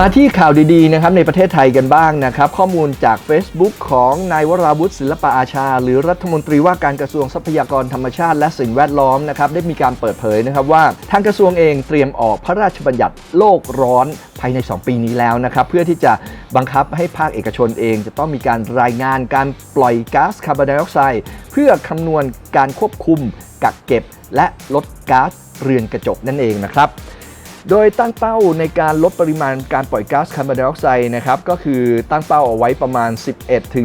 มาที่ข่าวดีๆนะครับในประเทศไทยกันบ้างนะครับ ข้อมูลจาก Facebook ของนายวราวุฒิศิลปะอาชา หรือรัฐมนตรีว่าการกระทรวงทรัพยากรธรรมชาติและสิ่งแวดล้อมนะครับได้มีการเปิดเผยนะครับว่า ทางกระทรวงเองเตรียมออกพระราชบัญญัติโลกร้อนภายใน 2 ปีนี้แล้วนะครับ เพื่อที่จะบังคับให้ภาคเอกชนเองจะต้องมีการรายงานการปล่อยก๊าซคาร์บอนไดออกไซด์เพื่อคำนวณการควบคุม กักเก็บ และลดก๊าซเรือนกระจกนั่นเองนะครับ โดยตั้งเป้าในการลดปริมาณการปล่อยก๊าซคาร์บอนไดออกไซด์นะครับก็คือตั้งเป้าเอาไว้ประมาณ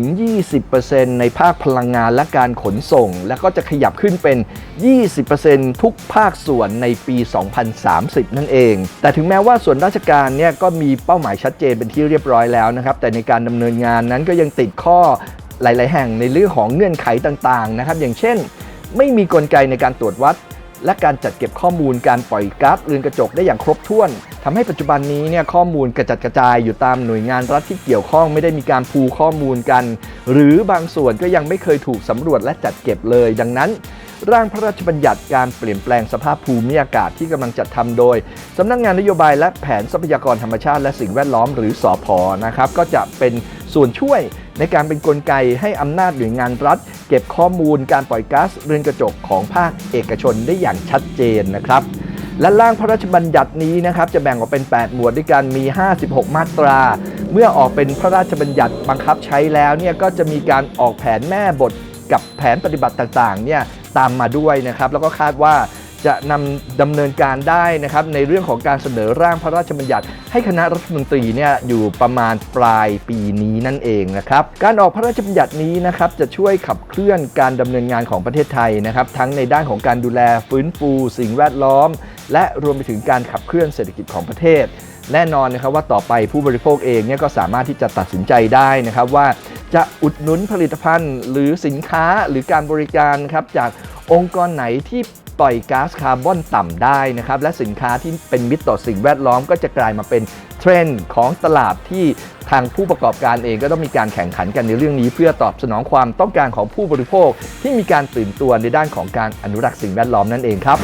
11-20%ในภาคพลังงานและการขนส่ง แล้วก็จะขยับขึ้นเป็น 20%ทุกภาคส่วนในปี 2030 นั่นเอง แต่ถึงแม้ว่าส่วนราชการเนี่ยก็มีเป้าหมายชัดเจนเป็นที่เรียบร้อยแล้วนะครับแต่ในการดำเนินงานนั้นก็ยังติดข้อหลาย ๆ แห่งในเรื่องของเงื่อนไขต่าง ๆ นะครับ อย่างเช่น ไม่มีกลไกในการตรวจวัด และการจัดเก็บข้อมูลการปล่อยก๊าซเรือนกระจกได้อย่างครบถ้วนทำให้ปัจจุบันนี้เนี่ยข้อมูลกระจัดกระจายอยู่ตามหน่วยงานรัฐที่เกี่ยวข้องไม่ได้มีการพูข้อมูลกัน หรือบางส่วนก็ยังไม่เคยถูกสำรวจและจัดเก็บเลย ดังนั้น ร่างพระราชบัญญัติการเปลี่ยนแปลงสภาพภูมิอากาศที่กำลังจัดทำโดยสำนักงงานนโยบายและแผนทรัพยากรธรรมชาติ และสิ่งแวดล้อมหรือสอพอนะครับก็จะเป็นส่วนช่วย ในการเป็นกลไกให้อำนาจหน่วยงานรัฐ เก็บข้อมูลการปล่อยก๊าซเรือนกระจกของภาคเอกชนได้อย่างชัดเจนนะครับและร่างพระราชบัญญัตินี้นะครับจะแบ่งออกเป็น 8 หมวดด้วยกันมี 56 มาตรา เมื่อออกเป็นพระราชบัญญัติบังคับใช้แล้วเนี่ยก็จะมีการออกแผนแม่บทกับแผนปฏิบัติต่างๆเนี่ยตามมาด้วยนะครับ แล้วก็คาดว่า จะนำดำเนินการได้นะครับในเรื่องของการเสนอร่างพระราชบัญญัติ ให้คณะรัฐมนตรีเนี่ยอยู่ประมาณปลายปีนี้นั่นเองนะครับการออกพระราชบัญญัตินี้นะครับจะช่วยขับเคลื่อนการดำเนินงานของประเทศไทยนะครับทั้งในด้านของการดูแลฟื้นฟู สิ่งแวดล้อม และรวมไปถึงการขับเคลื่อนเศรษฐกิจของประเทศ แน่นอนนะครับว่าต่อไปผู้บริโภคเองเนี่ยก็สามารถที่จะตัดสินใจได้นะครับว่าจะอุดหนุนผลิตภัณฑ์ หรือสินค้าหรือการบริการครับจากองค์กรไหนที่ ปล่อยก๊าซคาร์บอนต่ำได้นะครับและสินค้าที่เป็นมิตรต่อสิ่งแวดล้อมก็จะกลายมาเป็นเทรนด์ของตลาดที่ทางผู้ประกอบการเองก็ต้องมีการแข่งขันกันในเรื่องนี้ เพื่อตอบสนองความต้องการของผู้บริโภคที่มีการตื่นตัวในด้านของการอนุรักษ์สิ่งแวดล้อมนั่นเองครับ